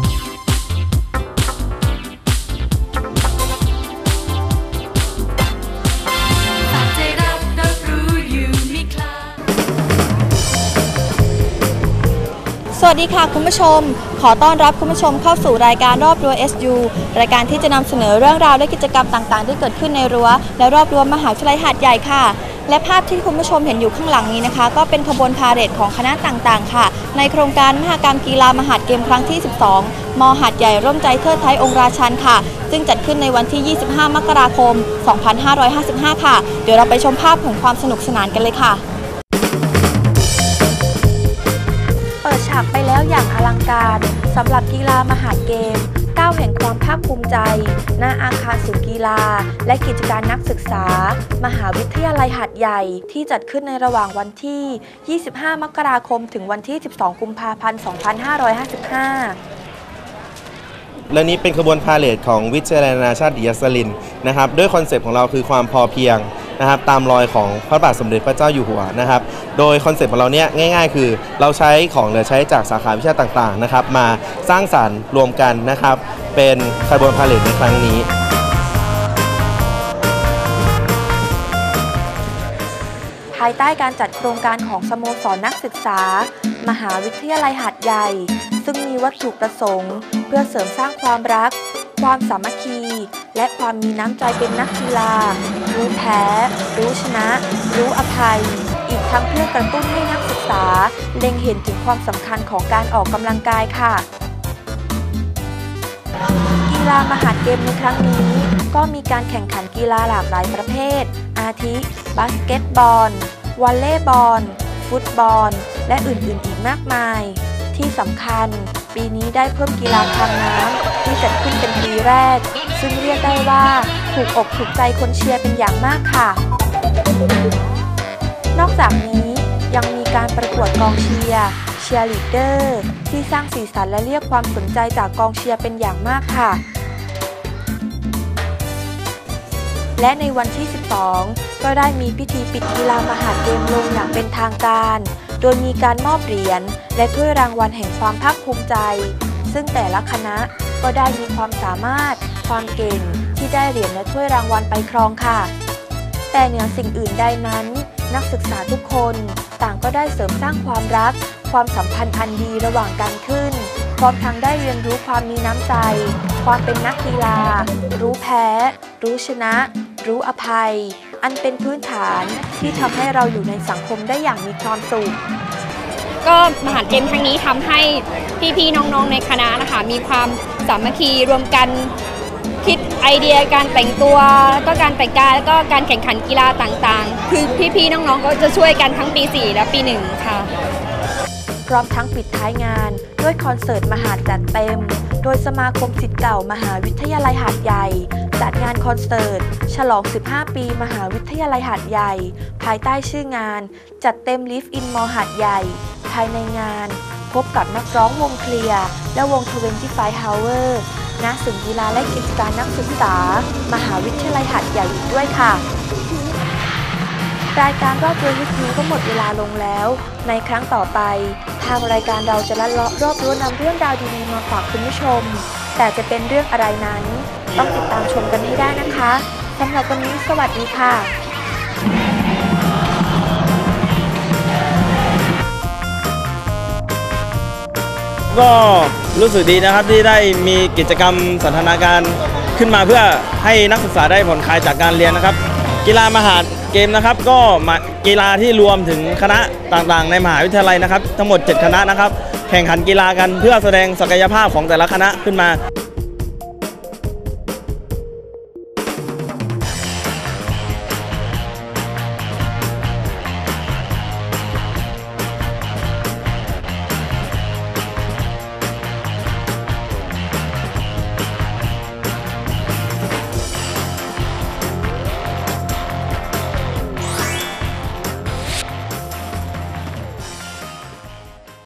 สวัสดีค่ะคุณผู้ชม ขอต้อนรับคุณผู้ชมเข้าสู่รายการรอบรั้ว SU รายการที่จะนำเสนอเรื่องราวและกิจกรรมต่างๆ ที่เกิดขึ้นในรั้วและรอบรั้วมหาวิทยาลัยหาดใหญ่ค่ะ และภาพที่คุณผู้ชมเห็นอยู่ข้างหลังนี้นะคะ ก็เป็นขบวนพาเหรดของคณะต่างๆ ค่ะ ในโครงการมหกรรมกีฬามหาดเกมครั้งที่ 12 มหาดใหญ่ร่วมใจเทิดไทยองค์ราชันค่ะ ซึ่งจัดขึ้นในวันที่ 25 มกราคม 2555 ค่ะ เดี๋ยวเราไปชมภาพของความสนุกสนานกันเลยค่ะเปิดฉากไปแล้วอย่างอลังการสำหรับกีฬามหาดเกม ก้าวแห่งความภาคภูมิใจ ณ อาคารศูนย์กีฬา และกิจการนักศึกษา มหาวิทยาลัยหาดใหญ่ที่จัดขึ้นในระหว่างวันที่ 25 มกราคม ถึงวันที่ 12 กุมภาพันธ์ 2555และนี้เป็นขบวนพาเหรดของวิทยาลัยนานาชาติยัสลินนะครับด้วยคอนเซปต์ของเราคือความพอเพียง นะครับตามรอยของพระบาทสมเด็จพระเจ้าอยู่หัวนะครับ โดยคอนเซปต์ของเราเนี้ยง่าย ๆ คือเราใช้ของเหลือใช้จากสาขาวิชาต่างๆนะครับมาสร้างสรรค์รวมกันนะครับ เป็นขบวนพาเหรดในครั้งนี้ภายใต้การจัดโครงการของสโมสรนักศึกษา มหาวิทยาลัยหาดใหญ่ ซึ่งมีวัตถุประสงค์ เพื่อเสริมสร้างความรัก ความสามัคคี และความมีน้ำใจเป็นนักกีฬา รู้แพ้ รู้ชนะ รู้อภัย อีกทั้งเพื่อกระตุ้นให้นักศึกษา เล็งเห็นถึงความสำคัญของการออกกำลังกายค่ะ กีฬามหาเกมในครั้งนี้ ก็มีการแข่งขันกีฬาหลากหลายประเภท อาทิ บาสเกตบอล วอลเลย์บอล ฟุตบอล และอื่นๆ อีกมากมาย ที่สำคัญปีนี้ได้เพิ่มกีฬาทางน้ำที่จัดขึ้นเป็นปีแรก ซึ่งเรียกได้ว่า ถูกอกถูกใจคนเชียร์เป็นอย่างมากค่ะ นอกจากนี้ยังมีการประกวดกองเชียร์เชียร์ลีดเดอร์ที่สร้างสีสันและเรียกความสนใจจากกองเชียร์เป็นอย่างมากค่ะ และในวันที่ 12 ก็ได้มีพิธีปิดกีฬามหาเกมลงอย่างเป็นทางการ โดยมีการมอบเหรียญและถ้วยรางวัลแห่งความภาคภูมิใจ ซึ่งแต่ละคณะก็ได้มีความสามารถ ความเก่ง ที่ได้เหรียญและถ้วยรางวัลไปครองค่ะ แต่เหนือสิ่งอื่นใดนั้น นักศึกษาทุกคนต่างก็ได้เสริมสร้างความรัก ความสัมพันธ์อันดีระหว่างกันขึ้น พร้อมทั้งได้เรียนรู้ความมีน้ำใจ ความเป็นนักกีฬา รู้แพ้ รู้ชนะ รู้อภัย อันเป็นพื้นฐานที่ทำให้เราอยู่ในสังคมได้อย่างมีความสุขก็มหาดเกมครั้งนี้ทำให้พี่ๆน้องๆในคณะนะคะ มีความสามัคคีรวมกัน คิดไอเดียการแต่งตัวแล้วก็การแต่งกายแล้วก็การแข่งขันกีฬาต่างๆ คือพี่ๆน้องๆก็จะช่วยกันทั้งปี 4 และปี 1 ค่ะ พร้อมทั้งปิดท้ายงาน ด้วยคอนเสิร์ตมหาดจัดเต็ม โดยสมาคมศิษย์เก่ามหาวิทยาลัยหาดใหญ่ จัดงานคอนเสิร์ต ฉลอง 15 ปีมหาวิทยาลัยหาดใหญ่ ภายใต้ชื่องาน จัดเต็ม Live in มหาดใหญ่ ภายในงาน พบกับนักร้องวงเคลียร์และวง25 Hour ณศูนย์กีฬาและกิจการนักศึกษา มหาวิทยาลัยหาดใหญ่อีกด้วยค่ะ รายการรอบรั้ววิทยุก็หมดเวลาลงแล้ว ในครั้งต่อไป ทางรายการเราจะลัดเลาะรอบรั้วนำเรื่องราวดีๆมาฝากคุณผู้ชม แต่จะเป็นเรื่องอะไรนั้น ต้องติดตามชมกันให้ได้นะคะสำหรับวันนี้สวัสดีค่ะ ก็รู้สึกดีนะครับที่ได้มีกิจกรรมสันทนาการขึ้นมาเพื่อให้นักศึกษาได้ผ่อนคลายจากการเรียนนะครับ กีฬามหาเกมนะครับ ก็มากีฬาที่รวมถึงคณะต่างๆ ในมหาวิทยาลัยนะครับ ทั้งหมด 7 คณะนะครับ แข่งขันกีฬากันเพื่อแสดงศักยภาพของแต่ละคณะขึ้นมา